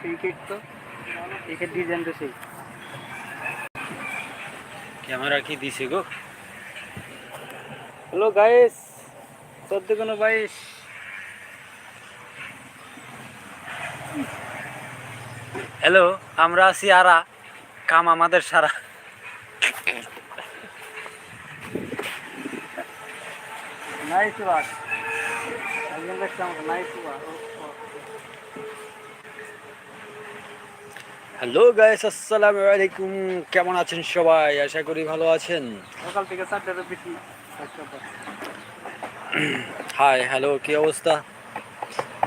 সেই তো। ডিজাইন তো সেই। ক্যামেরা কি দিছে গো? হ্যালো গাইস চোদ্দ কোনো বাইশ। হ্যালো আমরা আছি আরা। কাম আমাদের সারা। নাইস দেখছিলাম নাইস ওয়ার্ক হ্যালো গাইস আসসালামু আলাইকুম কেমন আছেন সবাই? আশা করি ভালো আছেন। সকাল থেকে চারটার বেশি হাই হ্যালো কি অবস্থা?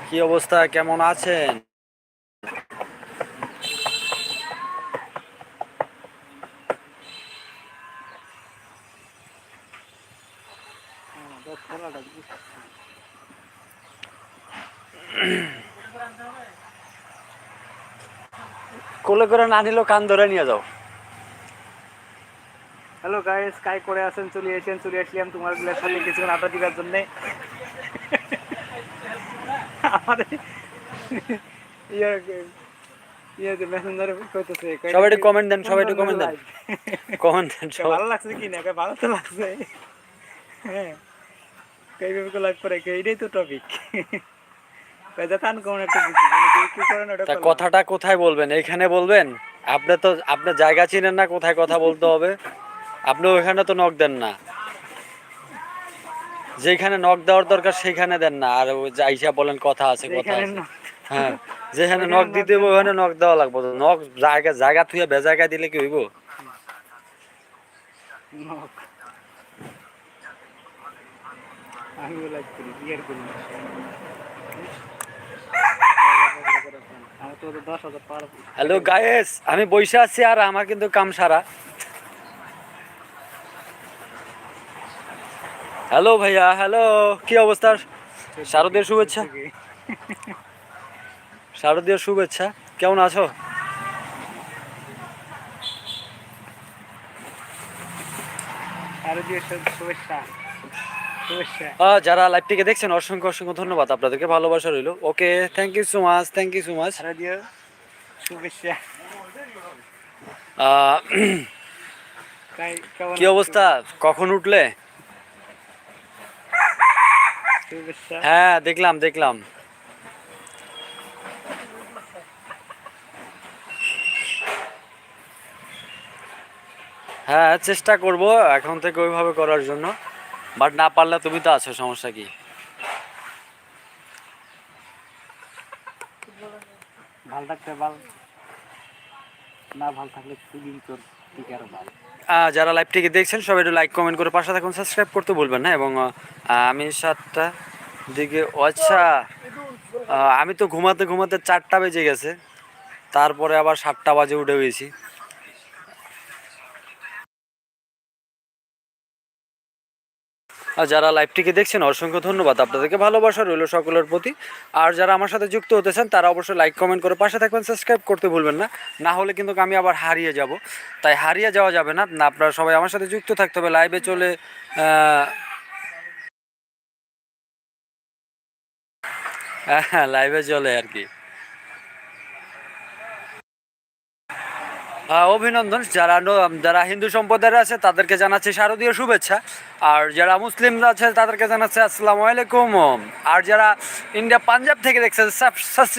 কি অবস্থা? কেমন আছেন? পনেরোটা কোলে করে না নিলেও কান ধরে নিয়ে যাও। হ্যালো গাইস কাই করে আছেন চলে এসেছেন চলে আসলাম তোমারগুলোর সাথে কিছুক্ষণ আড্ডা দিবার জন্য। আমার ইয়ে ইয়ে যে মেসেঞ্জারে কইতেছে কই- সবাই একটু comment দেন, সবাই একটু comment দেন। কমেন্ট দেন সবাই। ভালো লাগছে কি না? ভালো তো লাগছে। হ্যাঁ। কই ভাবে লাইভ করে এটাই তো টপিক কই একটা কিছু। মানে কি- কি করেন ওটা তা কথাটা কোথায় বলবেন? এখানে বলবেন? আপনি তো আপনার জায়গা চিনেন না কোথায় কথা বলতে হবে? আপনি ওইখানে তো নখ দেন না। যেখানে নখ দেওয়ার দরকার সেখানে দেন না। আর আইসা বলেন কথা আছে কথা আছে। হ্যাঁ যেখানে নখ দিতে হবে ওখানে নক দেওয়া লাগবে। নখ জায়গা জায়গা থুয়ে বেজায়গা দিলে কি হইব? নক। আমিও লাইভ করি বিয়ের করি আমার তো ওদের দশ হাজার পার হ্যালো গায়েস, আমি বসে আছি আর আমার কিন্তু কাম সারা। হ্যালো ভাইয়া, হ্যালো, কি অবস্থা? শারদীয় শুভেচ্ছা। শারদীয় শুভেচ্ছা, কেমন আছো? আরও দিয়ে শু- শুভেচ্ছা। যারা লাইভটিকে দেখছেন অসংখ্য অসংখ্য ধন্যবাদ আপনাদেরকে। ভালোবাসা রইল। Okay thank you so much thank you so much শুভেচ্ছা। কি অবস্থা? কখন উঠলে? হ্যাঁ দেখলাম দেখলাম। হ্যাঁ চেষ্টা করব এখন থেকে ওইভাবে করার জন্য। বাট না পারলে তুমি তো আছো সমস্যা কি? ভালো থাকতে ভালো। না ভালো থাকলে তোর ভালো। যারা লাইভটিকে দেখছেন সবাই একটু লাইক কমেন্ট করে পাশে থাকুন সাবস্ক্রাইব করতে বলবেন না এবং আমি সাতটা দিকে আচ্ছা আমি তো ঘুমাতে ঘুমাতে চারটা বেজে গেছে তারপরে আবার সাতটা বাজে উঠে গেছি। যারা লাইভটিকে দেখছেন, অসংখ্য ধন্যবাদ। আপনাদেরকে ভালোবাসা রইল সকলের প্রতি। আর যারা আমার সাথে যুক্ত হতে চান, তারা অবশ্যই লাইক, কমেন্ট করে পাশে থাকবেন, সাবস্ক্রাইব করতে ভুলবেন না। না হলে কিন্তু আমি আবার হারিয়ে যাব। তাই হারিয়ে যাওয়া যাবে না। আপনারা সবাই আমার সাথে যুক্ত থাকতে হবে। লাইভে চলে হ্যাঁ লাইভে চলে আর কি। অভিনন্দন। যারা যারা হিন্দু সম্প্রদায়ের আছে তাদেরকে জানাচ্ছি শারদীয় শুভেচ্ছা। আর যারা মুসলিম আছে তাদেরকে জানাচ্ছি আসসালামু আলাইকুম। আর যারা ইন্ডিয়া পাঞ্জাব থেকে সব- সত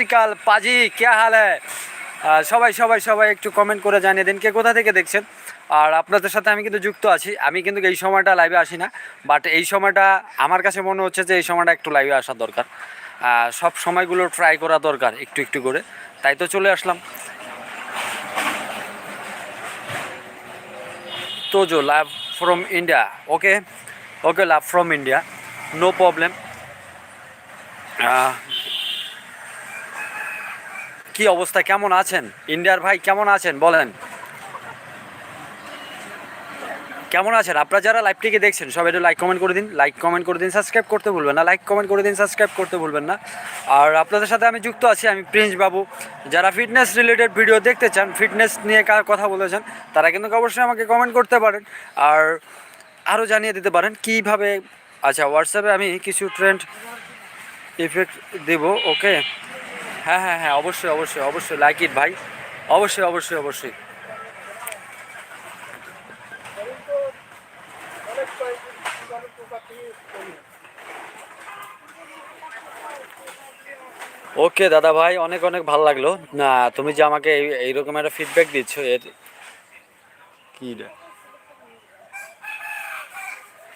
পাজি কে হাল আহ, সবাই সবাই সবাই একটু কমেন্ট করে জানিয়ে দিন কে কোথা থেকে দেখছেন? আর আপনাদের সাথে আমি কিন্তু যুক্ত আছি। আমি কিন্তু এই সময়টা লাইভে আসি না বাট এই সময়টা আমার কাছে মনে হচ্ছে যে এই সময়টা একটু লাইভে আসা দরকার। সব সময়গুলো ট্রাই করা দরকার একটু একটু করে। তাই তো চলে আসলাম। Tojo live from India. Okay, okay, live from India. No problem. কি অবস্থা কেমন আছেন ইন্ডিয়ার ভাই কেমন আছেন বলেন কেমন আছেন? আপনারা যারা লাইভটিকে দেখছেন, সবাই একটু লাইক কমেন্ট করে দিন লাইক কমেন্ট করে দিন সাবস্ক্রাইব করতে ভুলবেন না লাইক কমেন্ট করে দিন সাবস্ক্রাইব করতে ভুলবেন না। আর আপনাদের সাথে আমি যুক্ত আছি, আমি প্রিন্স বাবু। যারা ফিটনেস রিলেটেড ভিডিও দেখতে চান ফিটনেস নিয়ে কথা বলেছেন তারা কিন্তু অবশ্যই আমাকে কমেন্ট করতে পারেন। আর আরও জানিয়ে দিতে পারেন, কীভাবে আচ্ছা হোয়াটসঅ্যাপে আমি কিছু ট্রেন্ড ইফেক্ট দেব ওকে হ্যাঁ হ্যাঁ হ্যাঁ অবশ্যই অবশ্যই অবশ্যই লাইক ইট ভাই। অবশ্যই অবশ্যই অবশ্যই। ওকে দাদা ভাই, অনেক অনেক ভালো লাগল। না, তুমি যে আমাকে এই- এইরকম একটা ফিডব্যাক দিচ্ছ, এর কি?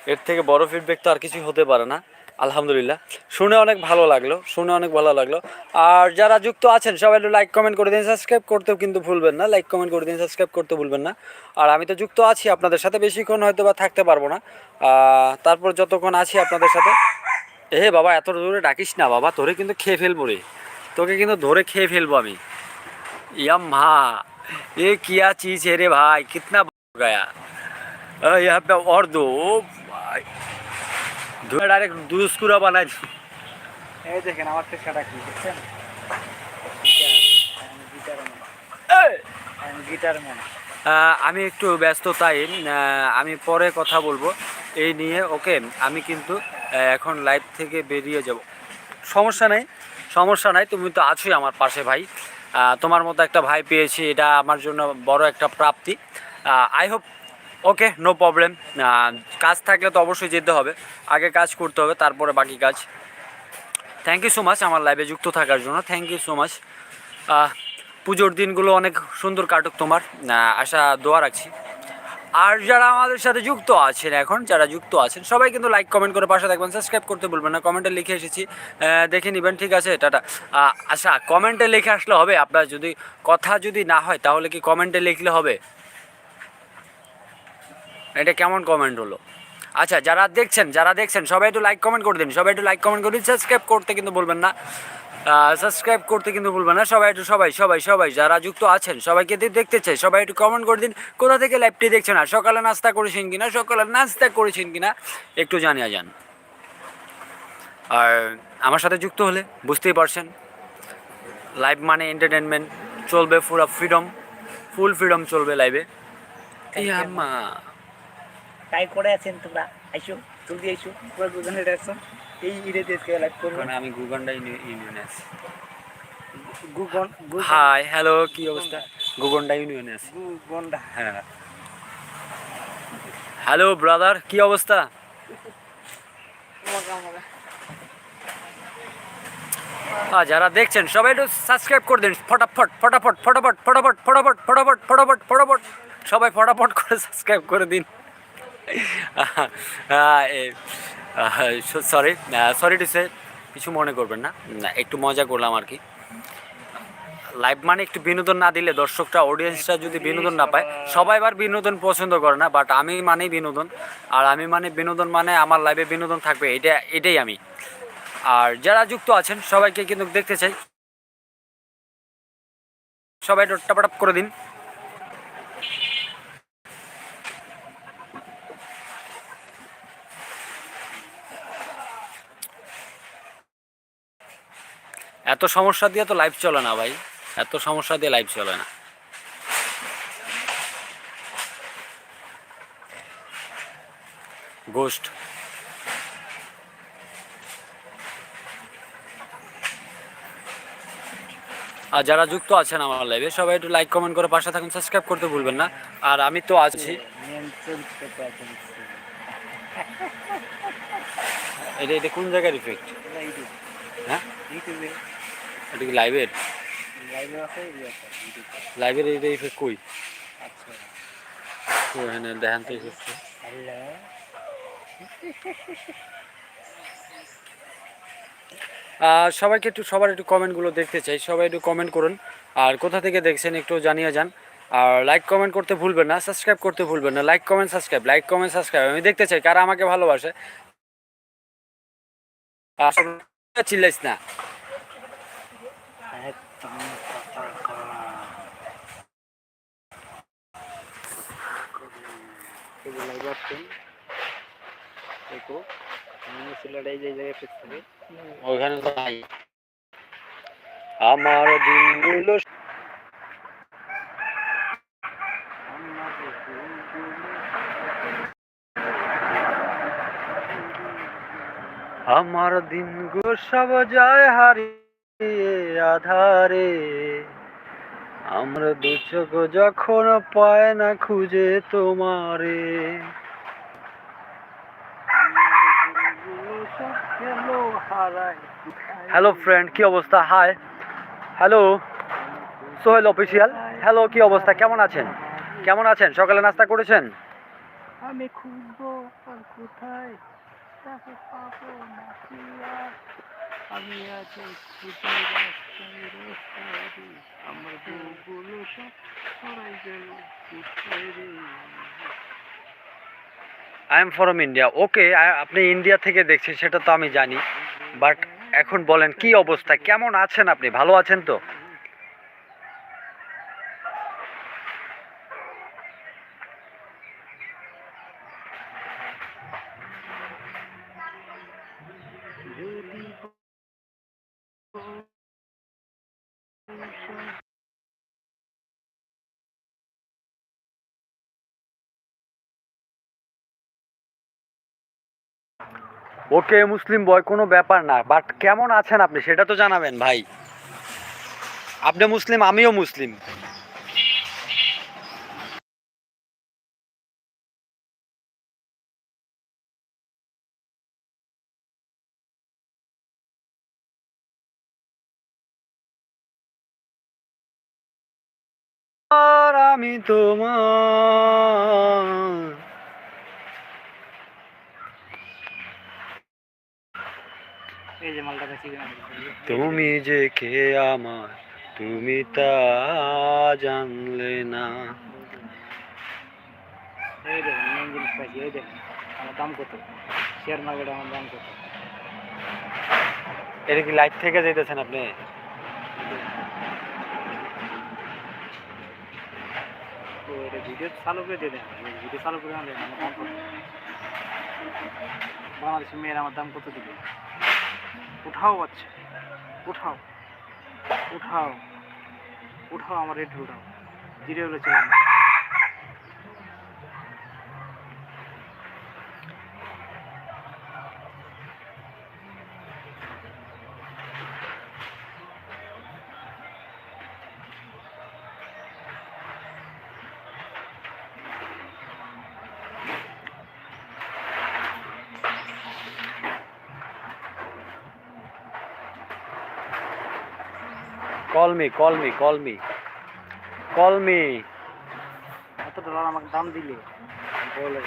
এর থেকে বড় ফিডব্যাক তো আর কিছু হতে পারে না, আলহামদুলিল্লাহ। শুনে অনেক ভালো লাগল, শুনে অনেক ভালো লাগল। আর যারা যুক্ত আছেন, সবাই একটু লাইক কমেন্ট করে দিন সাবস্ক্রাইব করতেও কিন্তু ভুলবেন না লাইক কমেন্ট করে দিন সাবস্ক্রাইব করতে ভুলবেন না। আর আমি তো যুক্ত আছি আপনাদের সাথে, বেশিক্ষণ হয়তো বা থাকতে পারব না। তারপর যতক্ষণ আছি আপনাদের সাথে এ বাবা এত দূরে ডাকিস না বাবা তোরে কিন্তু খেয়ে ফেলবো রে তোকে কিন্তু ধরে খেয়ে ফেলবো আমি यम्मा ये क्या चीज है रे भाई कितना गया अ, यहाँ पे और दो ओ भाई डायरेक्ट दूसकुरा बना दी এই দেখেন আমার টেস্কাটা কি দেখছেন গিটার আমি গিটার ম্যান আহ, আমি একটু ব্যস্ত তাই আহ, আমি পরে কথা বলবো এই নিয়ে ওকে আমি কিন্তু আহ, এখন লাইভ থেকে বেরিয়ে যাব। সমস্যা নেই, সমস্যা নাই, তুমি তো আছোই আমার পাশে ভাই। তোমার মতো একটা ভাই পেয়েছি, এটা আমার জন্য বড় একটা প্রাপ্তি। I hope okay no problem কাজ থাকলে তো অবশ্যই যেতে হবে, আগে কাজ করতে হবে, তারপরে বাকি কাজ। থ্যাংক ইউ সো মাচ আমার লাইভে যুক্ত থাকার জন্য থ্যাংক ইউ সো মাচ পুজোর দিনগুলো অনেক সুন্দর কাটুক তোমার। আশা, দোয়া রাখছি। আর যারা আমাদের সাথে যুক্ত আছেন এখন, যারা যুক্ত আছেন, সবাই কিন্তু লাইক কমেন্ট করে পাশে থাকবেন সাবস্ক্রাইব করতে বলবেন না কমেন্টে লিখে এসেছি দেখে নেবেন, ঠিক আছে, টাটা। আচ্ছা কমেন্টে লিখে আসলে হবে, আপনার যদি কথা যদি না হয়, তাহলে কি কমেন্টে লিখলে হবে? এটা কেমন কমেন্ট হলো? আচ্ছা যারা দেখছেন যারা দেখছেন, সবাই একটু লাইক কমেন্ট করে দিন, সবাই একটু লাইক কমেন্ট করে দিন সাবস্ক্রাইব করতে কিন্তু বলবেন না। সাবস্ক্রাইব করতে কিন্তু বলবেন না। সবাই একটু সবাই সবাই সবাই যারা যুক্ত আছেন সবাইকে দেখতে চাই। সবাই একটু কমেন্ট করে দিন কোথা থেকে লাইভটি দেখছেন? আর সকালে নাস্তা করেছেন কিনা সকালে নাস্তা করেছেন কিনা একটু জানিয়ে যান। আর আমার সাথে যুক্ত হলে বুঝতেই পারছেন লাইভ মানে এন্টারটেনমেন্ট চলবে পুরো ফ্রিডম ফুল ফ্রিডম চলবে লাইভে এই আম্মা। তাই করে আছেন তোমরা। আইসো জলদি আইসো তোমরা দুজনে দেখছ এই ইরে দেশকে লাইক করব? কারণ আমি গুগন্ডা ইউনিয়নে আছি। গুগন হাই হ্যালো কি অবস্থা? গুগন্ডা ইউনিয়নে আছি। গুগন্ডা হ্যাঁ। হ্যালো ব্রাদার কি অবস্থা? হ্যাঁ যারা দেখছেন সবাই একটু সাবস্ক্রাইব করে দিন। ফটাফট ফটাফট ফটাফট ফটাফট ফটাফট ফটাফট ফটাফট ফটাফট। সবাই ফটাফট করে সাবস্ক্রাইব করে দিন। সরি সরি টু সে কিছু মনে করবেন না। একটু মজা করলাম আর কি। লাইভ মানে একটু বিনোদন না দিলে দর্শকটা অডিয়েন্সটা যদি বিনোদন না পায়, সবাই আবার বিনোদন পছন্দ করে না বাট আমি মানেই বিনোদন। আর আমি মানে বিনোদন মানে আমার লাইভে বিনোদন থাকবে, এটা, এটাই আমি। আর যারা যুক্ত আছেন, সবাইকে কিন্তু দেখতে চাই। সবাই একটু করে দিন। এত সমস্যা দিয়ে তো লাইফ চলে না ভাই। এত সমস্যা দিয়ে লাইফ চলে না। গোস্ট আর যারা যুক্ত আছেন আমার লাইভে সবাই একটু লাইক কমেন্ট করে পাশে থাকুন সাবস্ক্রাইব করতে ভুলবেন না। আর আমি তো আছি। এটা এটা কোন জায়গার ইফেক্ট হ্যাঁ? এটা কি লাইভের লাইভের এটা ইফেক্ট কই? আচ্ছা। এখানে দেখেন তো ইফেক্ট আর সবাইকে একটু সবার একটু কমেন্টগুলো দেখতে চাই। সবাই একটু কমেন্ট করুন। আর কোথা থেকে দেখছেন একটু জানিয়ে যান। আর লাইক কমেন্ট করতে ভুলবেন না সাবস্ক্রাইব করতে ভুলবেন না। Like comment subscribe like comment subscribe আমি দেখতে চাই কারা আমাকে ভালোবাসে। আর চিল্লাইস না একদম কথা দেখো জায়গায় ফিক্স তো নাই। আমার দিনগুলো আমার দিনগুলো সব যায় হারিয়ে আধারে। আমরা দু চোখ যখন পায় না খুঁজে তোমারে। হ্যালো ফ্রেন্ড কি অবস্থা? Hi hello Sohel official hello কি অবস্থা? কেমন আছেন? কেমন আছেন? সকালে নাস্তা করেছেন? আমি খুঁজবো আর কোথায়? তাকে পাবো নাকি আমি আছি খুঁজে রাস্তায় রাস্তায় আমার বউগুলো সব সরাই গেল। কোথায় রে? I am from India okay আপনি ইন্ডিয়া থেকে দেখছেন সেটা তো আমি জানি। বাট এখন বলেন কি অবস্থা? কেমন আছেন আপনি? ভালো আছেন তো? ওকে মুসলিম বয় কোনো ব্যাপার না বাট কেমন আছেন আপনি সেটা তো জানাবেন ভাই। আপনি মুসলিম, আমিও মুসলিম। আমি তোমার এই যে মালটা কাছে তুমি যে কে আমার তুমি তা জানলে না। এই দেখেন মেন জিনিস পাইছি এই দেখেন আমার দাম কত? শেয়ার মার্কেটে আমার দাম কত? এটা কি লাইট থেকে যেতেছেন আপনি? ভিডিও চালু করে দিয়ে দেন ভিডিও চালু করে আনলেন আমার দাম কত? বাংলাদেশের মেয়ের আমার দাম কত দিবে? উঠাও আছে উঠাও। উঠাও। উঠাও আমার রেট উঠাও জিরে হলে চলে call me call me call me call me এত ডলার আমাকে দাম দিলে। বলে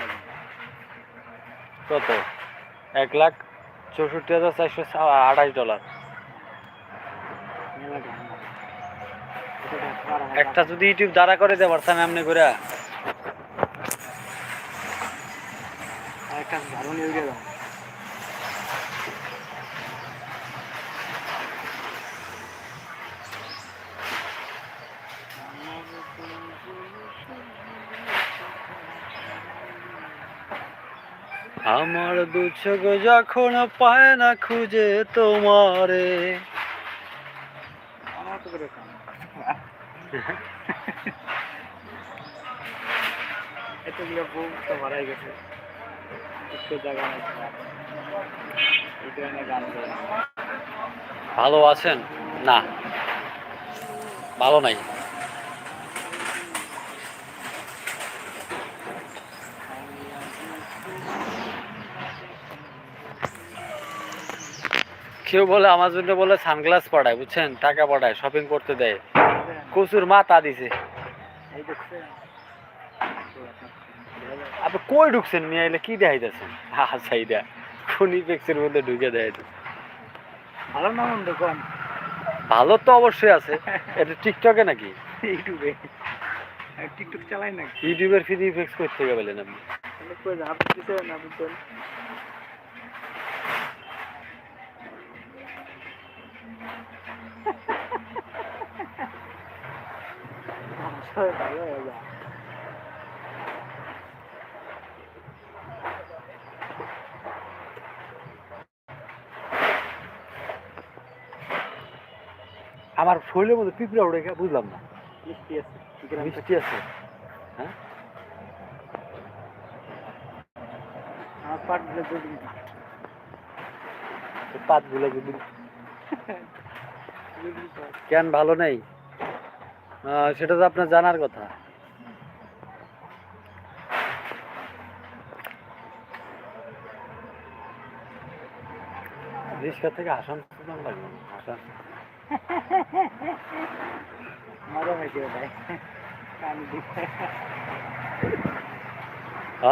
কত? এক লাখ চৌষট্টি হাজার চারশো আঠাশ ডলার। একটা যদি ইউটিউব দাঁড়া করে দেয় পারতাম এমনি করে। একটা ঝাড়ু নিয়ে আমার দু চোখ যখন পায় না খুঁজে তোমারে। তো করে এতগুলো বউ তো ভাড়াই গেছে। একটু জায়গা গান ভালো আছেন? না। ভালো নাই। কেউ বলে আমার জন্য বলে সানগ্লাস পাঠায় বুঝছেন? টাকা পাঠায় শপিং করতে দেয়। কচুর মা তা দিছে। আপনি কই ঢুকছেন নিয়ে এলে কি দেখাইতেছেন? আচ্ছা এইটা কোন ইফেক্সের মধ্যে ঢুকে দেয় ভালো না মন্দ কম? ভালো তো অবশ্যই আছে। এটা টিকটকে নাকি? ইউটিউবে। টিকটক চালাই নাকি? ইউটিউবের ফ্রি ইফেক্স করতে পেলেন আপনি। আপনি আপনি দেন ভালো হয়ে যায় আমার শরীরের মধ্যে পিঁপড়া উঠে গেছে, বুঝলাম না। মিষ্টি আছে মিষ্টি আছে। হ্যাঁ? পাতগুলো যদি কেন ভালো নেই? সেটা তো আপনার জানার কথা। রিক্সা থেকে ভাই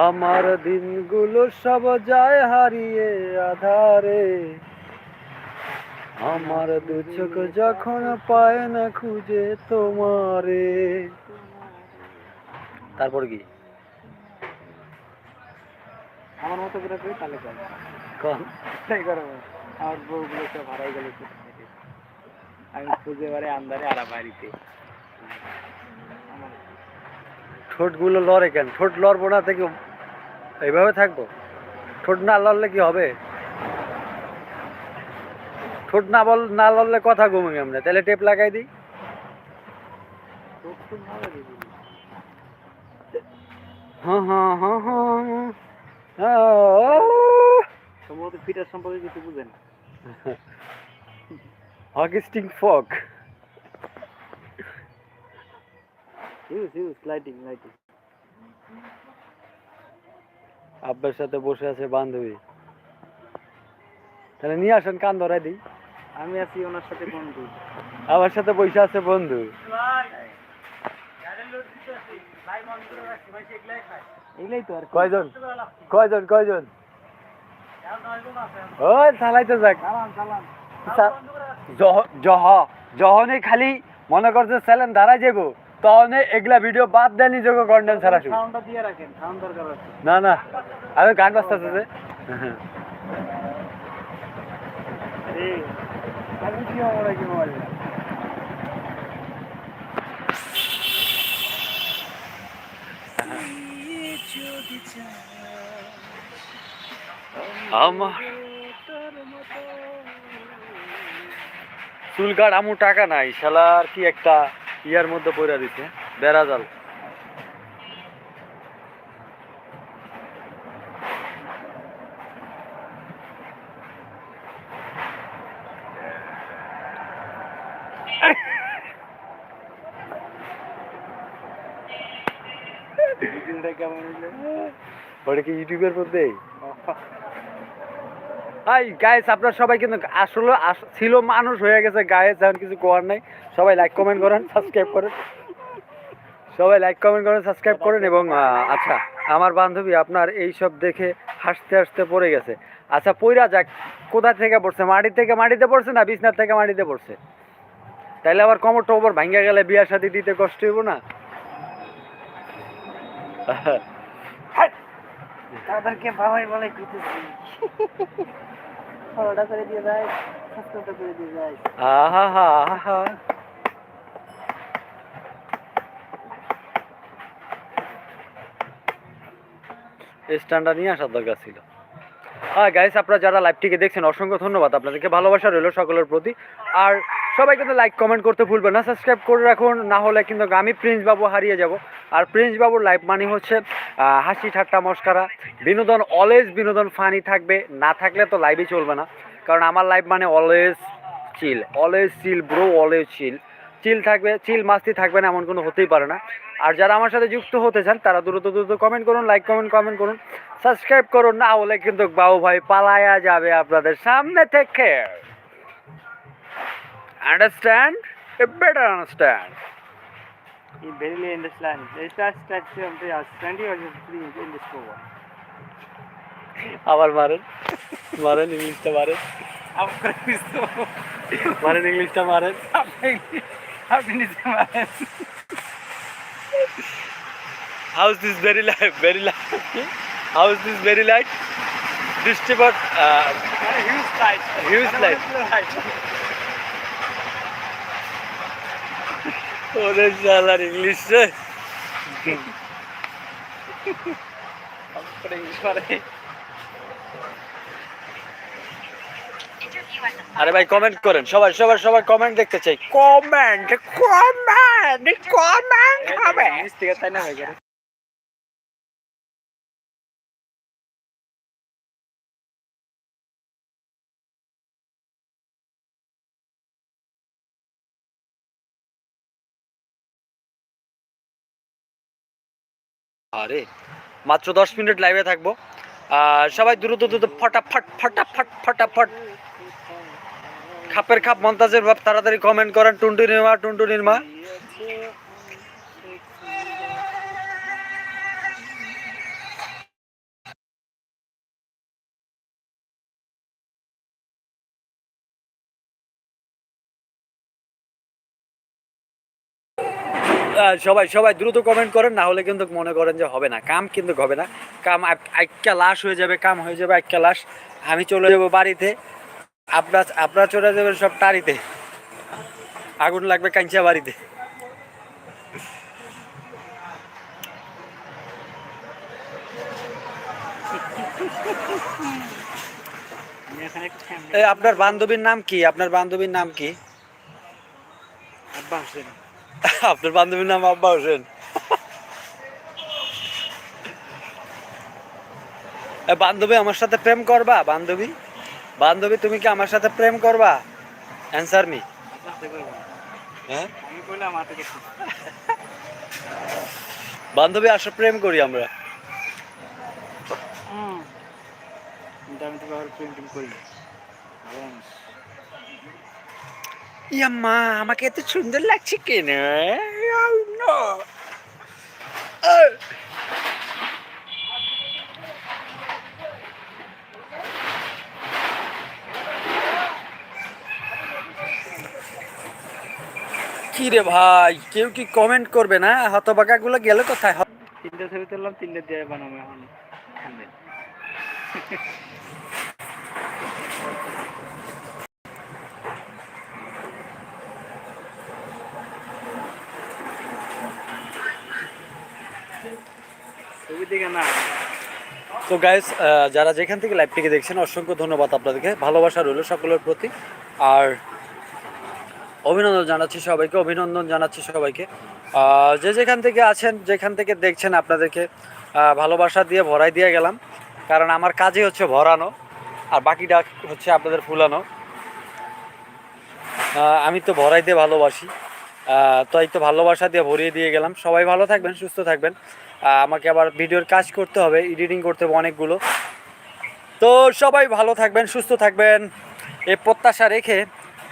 আমার দিনগুলো সব যায় হারিয়ে আধারে। আমার দু চোখ যখন পায় না খুঁজে তোমারে। তারপর কি? আমার মতো করে তুই তাহলে কর কন তাই করো আমার বউগুলো সব হারাই গেল আমি খুঁজে বারে আন্দারে আরা বাড়িতে। ঠোঁটগুলো লড়ে কেন? ঠোঁট লড়বো না থেকে এইভাবে থাকব? ঠোঁট না লড়লে কি হবে? ঠোঁট না বল না লড়লে কথা ঘুমি আমরা। তাহলে টেপ লাগাই দিই। হ্যাঁ হ্যাঁ হ্যাঁ হ্যাঁ সম্ভবত ফিটার সম্পর্কে কিছু বুঝেন। হকিস্টিং ফক। ইউজ ইউজ লাইটিং লাইটিং আব্বার সাথে বসে আছে বান্ধবী। তাহলে নিয়ে আসেন কান ধরাই দিই। আমি আছি ওনার সাথে বন্ধু। আমার সাথে বসে আছে বন্ধু। এগুলাই তো আর কয়জন? কয়জন কয়জন? ওই চালাইতে যাক। জহ যখনই খালি মনে করছে যাব তখনই এগুলা ভিডিও বাদ দেয় নিজেকে কন্টেন্ট ছাড়া শুরু সাউন্ডটা দিয়ে রাখেন সাউন্ড দরকার আছে। না না আমি গান বাজতেছে কি আমরা কি আমার চুল কাট আমু টাকা নাই, শালার কি একটা ইয়ার মধ্যে পড়ে দিছে বেড়া জাল ভিডিওটা কেমন হইল ওটা কি ইউটিউবের মধ্যে? হাই গাইস আপনারা সবাই কিন্তু আসলে আস- ছিল মানুষ হয়ে গেছে গায়ে যেমন কিছু করার নাই। সবাই লাইক কমেন্ট করেন সাবস্ক্রাইব করেন। সবাই লাইক কমেন্ট করেন সাবস্ক্রাইব করেন এবং আচ্ছা আমার বান্ধবী আপনার এই সব দেখে হাসতে হাসতে পড়ে গেছে। আচ্ছা পইরা যাক, কোথা থেকে পড়ছে? মাটি থেকে মাটিতে পড়ছে না বিছনার থেকে মাটিতে পড়ছে? তাইলে আবার কমর টমর ভাঙ্গা গেলে বিয়ার সাথে দিতে কষ্ট হইব না? তাদেরকে বাবাই বলে ফলোটা করে দিয়ে যায় করে দিয়ে যায়। নিয়ে আসার দরকার ছিল। গাইস আপনারা যারা লাইভটিকে দেখছেন, অসংখ্য ধন্যবাদ। আপনাদেরকে ভালোবাসা রইল সকলের প্রতি। আর সবাই কিন্তু লাইক কমেন্ট করতে ভুলবেন না সাবস্ক্রাইব করে রাখুন, না হলে কিন্তু আমি প্রিন্স বাবু হারিয়ে যাব। আর প্রিন্স বাবুর লাইভ মানে হচ্ছে হাসি ঠাট্টা মস্কারা। বিনোদন অলওয়েজ বিনোদন ফানি থাকবে, না থাকলে তো লাইভই চলবে না। কারণ আমার লাইভ মানে always chill always chill bro always chill chill থাকবে চিল মাস্তি থাকবে না, এমন কোনো হতেই পারে না। আর যারা আমার সাথে যুক্ত হতে চান তারা দ্রুত দ্রুত কমেন্ট করুন লাইক কমেন্ট কমেন্ট করুন সাবস্ক্রাইব করুন না হলে কিন্তু বাবু ভাই পালায়া যাবে আপনাদের সামনে থেকে। Understand better understand barely or in this program. আবার মারেন। মারেন ইংলিশটা মারেন। মারেন। ইংলিশটা মারেন। after this, How is this very light? Very light. How is this very light? Distribute. Uh, huge light. Huge light. ওরে শালার ইংলিশ রে After আরে ভাই কমেন্ট করেন। সবাই সবাই সবাই কমেন্ট দেখতে চাই। কমেন্ট কমেন্ট কমেন্ট হবে। তাই না হয়ে গেল? আরে মাত্র দশ মিনিট লাইভে থাকব। আর সবাই দ্রুত দ্রুত ফটাফট ফটাফট ফটাফট খাপের খাপ মন্তাজের ভাব তাড়াতাড়ি কমেন্ট করেন টুন্টু নির্মা টুন্টু নির্মা সবাই সবাই দ্রুত কমেন্ট করেন, না হলে কিন্তু মনে করেন যে হবে না। কাম কিন্তু হবে না। কাম একটা লাশ হয়ে যাবে, কাম হয়ে যাবে একটা লাশ। আমি চলে যাব বাড়িতে। আপনার আপনারা চলে যাবেন সব টাড়িতে। আগুন লাগবে কাঞ্চা বাড়িতে। আপনার বান্ধবীর নাম কি? আপনার বান্ধবীর নাম কি? আব্বা হোসেন। আপনার বান্ধবীর নাম আব্বা হোসেন। বান্ধবী আমার সাথে প্রেম করবা বান্ধবী? বান্ধবী, তুমি কি আমার সাথে প্রেম করবা? অ্যান্সার মি বান্ধবী, আসো, প্রেম করি আমরা। ইয়াম্মা আমাকে এত সুন্দর লাগছে কেন? কি রে ভাই? কেউ কি কমেন্ট করবে না? হতবাকা গুলো গেলে কোথায় তিনটে ছবি তুললাম তিনটে দিয়ে বানাবো এখন। তো গাইস যারা যেখান থেকে লাইভটিকে দেখছেন অসংখ্য ধন্যবাদ আপনাদেরকে। ভালোবাসা রইল সকলের প্রতি। আর অভিনন্দন জানাচ্ছি সবাইকে অভিনন্দন জানাচ্ছি সবাইকে। যে যেখান থেকে আছেন যেখান থেকে দেখছেন আপনাদেরকে ভালোবাসা দিয়ে ভরাই দিয়ে গেলাম। কারণ আমার কাজই হচ্ছে ভরানো আর বাকিটা হচ্ছে আপনাদের ফুলানো। আমি তো ভরাই দিয়ে ভালোবাসি। আহ, তো ভালোবাসা দিয়ে ভরিয়ে দিয়ে গেলাম। সবাই ভালো থাকবেন সুস্থ থাকবেন। আমাকে আবার ভিডিওর কাজ করতে হবে এডিটিং করতে হবে অনেকগুলো। তো সবাই ভালো থাকবেন সুস্থ থাকবেন। এই প্রত্যাশা রেখে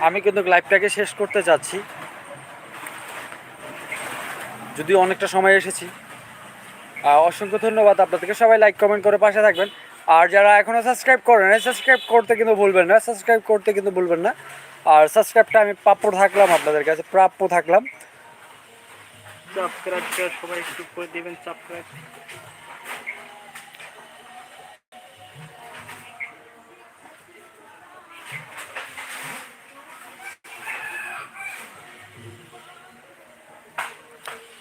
আমি কিন্তু লাইভটাকে শেষ করতে চাচ্ছি যদিও অনেকটা সময় এসেছি। অসংখ্য ধন্যবাদ আপনাদেরকে। সবাই লাইক কমেন্ট করে পাশে থাকবেন। আর যারা এখনও সাবস্ক্রাইব করেন সাবস্ক্রাইব করতে কিন্তু ভুলবেন না। সাবস্ক্রাইব করতে কিন্তু ভুলবেন না। আর সাবস্ক্রাইবটা আমি প্রাপ্য থাকলাম আপনাদের কাছে, প্রাপ্য থাকলাম। সাবস্ক্রাইব করে সবাই একটু করে দিবেন সাবস্ক্রাইব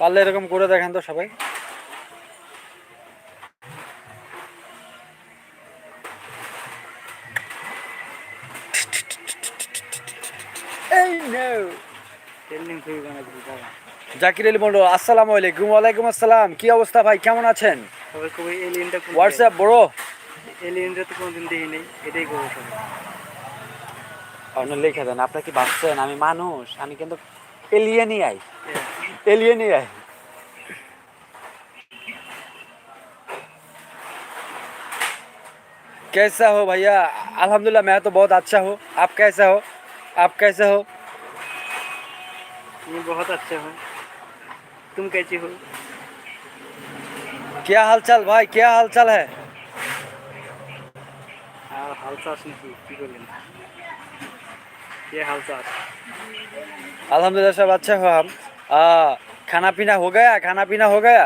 পারলে এরকম করে দেখান তো সবাই। জাকির আলী মন্ডল আসসালামু আলাইকুম। ওয়ালাইকুম আসসালাম। কি অবস্থা ভাই? কেমন আছেন? হোয়াটসঅ্যাপ বড় এলিয়েনটা তো কোনোদিন দেখি নেই এটাই করব সবাই। আপনি লিখে দেন আপনার কি ভাবছেন? আমি মানুষ আমি কিন্তু এলিয়েনই আই। एलियन ही नहीं आए। कैसा हो भैया? अल्हम्दुलिल्लाह मैं तो बहुत अच्छा हूँ। आप कैसा हो? आप कैसे हो? मैं बहुत अच्छा हूँ। तुम कैसे हो? क्या हालचाल भाई? क्या हालचाल है? अल्हम्दुलिल्लाह सब अच्छे हो हम हाँ, आ, खाना पीना हो गया खाना पीना हो गया।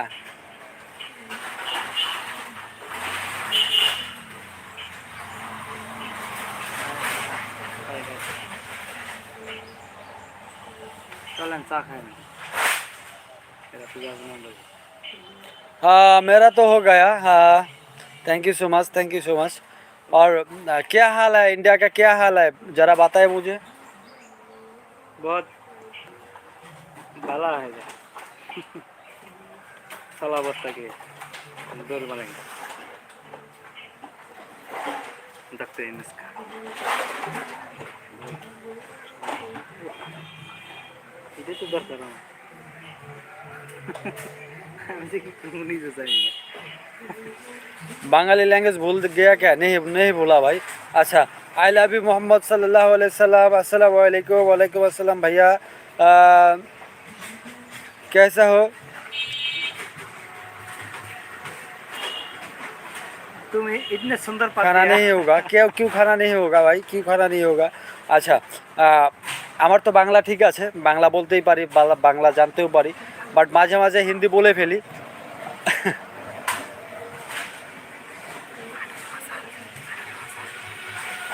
हाँ मेरा तो हो गया हाँ। Thank you so much thank you so much और क्या हाल है? इंडिया का क्या हाल है? ज़रा बताए मुझे। बहुत भला है जा साला अवस्था के दौड़ बनेंगे देखते हैं इसका इधर तो दर्द कर रहा हूँ আমি যে কি করবো নিজে জানি না বাঙালি ল্যাঙ্গুয়েজ ভুল গিয়া क्या नहीं नहीं भूला भाई अच्छा आई लव यू मोहम्मद सल्लल्लाहु अलैहि वसल्लम अस्सलाम वालेकुम वालेकुम अस्सलाम भैया अ, कैसा हो তুমি इतने सुंदर पढ़ते खाना नहीं होगा क्यों क्यों खाना नहीं होगा भाई क्यों खाना नहीं होगा আচ্ছা আহ, আমার তো বাংলা ঠিক আছে বাংলা বলতেই পারি বাংলা- বাংলা জানতেও পারি বাট মাঝে মাঝে হিন্দি বলে ফেলি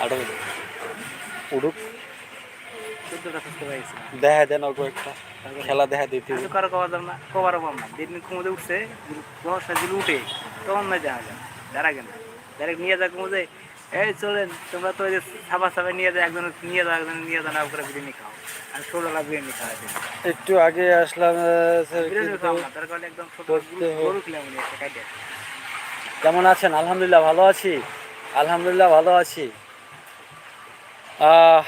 আরো উড়ুক দেখা দেন অল্প একটা। খেলা দেখা দিতে কারও কবার যাব না কবারও পাব না। যেদিন কুমুদে উঠছে উঠে তখন না দেখা যায় কেন? ডাইরেক্ট নিয়ে যা কুমুদে এই চলেন তোমরা তো ওই যে সাবা সাবা নিয়ে যায় একজন নিয়ে যাও একজন নিয়ে যাও না করে বিরিয়ানি খাও। আর ছোটলা বিরিয়ানি খাওয়া একটু আগে আসলাম বিরিয়ানি খাও না তার কারণে একদম ছোট গরু খেলাম কেমন আছেন? আলহামদুলিল্লাহ ভালো আছি। আলহামদুলিল্লাহ ভালো আছি। আহ,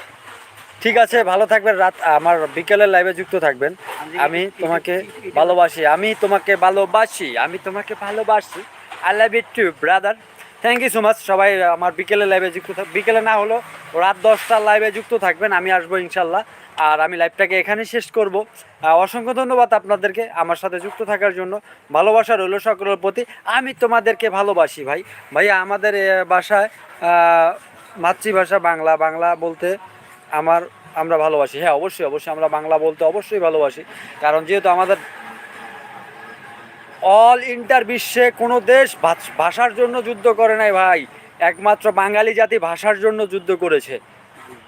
ঠিক আছে ভালো থাকবেন রাত আমার বিকেলের লাইভে যুক্ত থাকবেন। আমি তোমাকে ভালোবাসি আমি তোমাকে ভালোবাসি আমি তোমাকে ভালোবাসি। I love it too brother thank you so much সবাই আমার বিকেলের লাইভে যুক্ত থাক বিকেলে না হলো রাত দশটার লাইভে যুক্ত থাকবেন আমি আসব ইনশাল্লাহ। আর আমি লাইভটাকে এখানে শেষ করব। অসংখ্য ধন্যবাদ আপনাদেরকে আমার সাথে যুক্ত থাকার জন্য। ভালোবাসা রইল সকলের প্রতি। আমি তোমাদেরকে ভালোবাসি ভাই। ভাইয়া আমাদের বাসায় মাতৃভাষা বাংলা বাংলা বলতে আমার আমরা ভালোবাসি। হ্যাঁ অবশ্যই অবশ্যই আমরা বাংলা বলতে অবশ্যই ভালোবাসি। কারণ যেহেতু আমাদের অল ইন্টার বিশ্বে কোনো দেশ ভাষ- ভাষার জন্য যুদ্ধ করে নাই ভাই। একমাত্র বাঙালি জাতি ভাষার জন্য যুদ্ধ করেছে।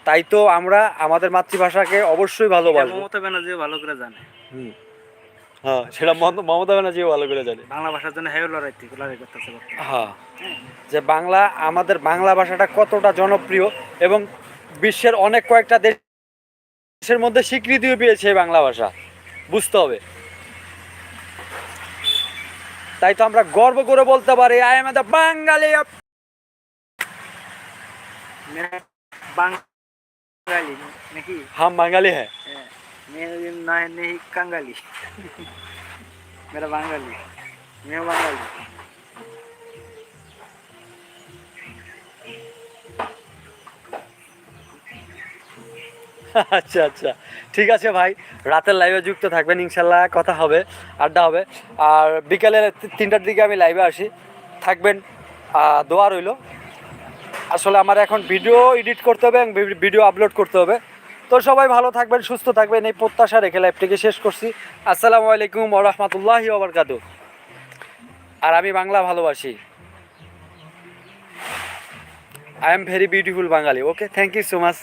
তাই তো আমরা আমাদের মাতৃভাষাকে অবশ্যই ভালোবাসি। মমতা ব্যানার্জি ভালো করে জানে। হুম। হ্যাঁ সেটা মম- মমতা ব্যানার্জিও ভালো করে জানে। বাংলা ভাষার জন্য হেও লড়াই লড়াই করতেছে হ্যাঁ যে বাংলা আমাদের বাংলা ভাষাটা কতটা জনপ্রিয় এবং বিশ্বের অনেক কয়েকটা দেশের মধ্যে স্বীকৃতিও পেয়েছে বাংলা ভাষা। বুঝতে হবে। তাই তো আমরা গর্ব করে বলতে পারি I am the Bangali of Bangali নাকি? हम বাঙালি হ্যাঁ। হ্যাঁ, মেরা বাঙালি। আচ্ছা আচ্ছা। ঠিক আছে ভাই, রাতের লাইভে যুক্ত থাকবেন, ইনশাল্লাহ কথা হবে, আড্ডা হবে। আর বিকালে তিনটার দিকে আমি লাইভে আসি। থাকবেন দোয়া রইল। আসলে আমার এখন ভিডিও এডিট করতে হবে এবং ভিডিও আপলোড করতে হবে। তো সবাই ভালো থাকবেন, সুস্থ থাকবেন। এই প্রত্যাশা রেখে লাইভটিকে শেষ করছি। আসসালামু আলাইকুম ওরহমতুল্লাহি ওবরকাতু আর আমি বাংলা ভালোবাসি। I am very beautiful Bangali okay thank you so much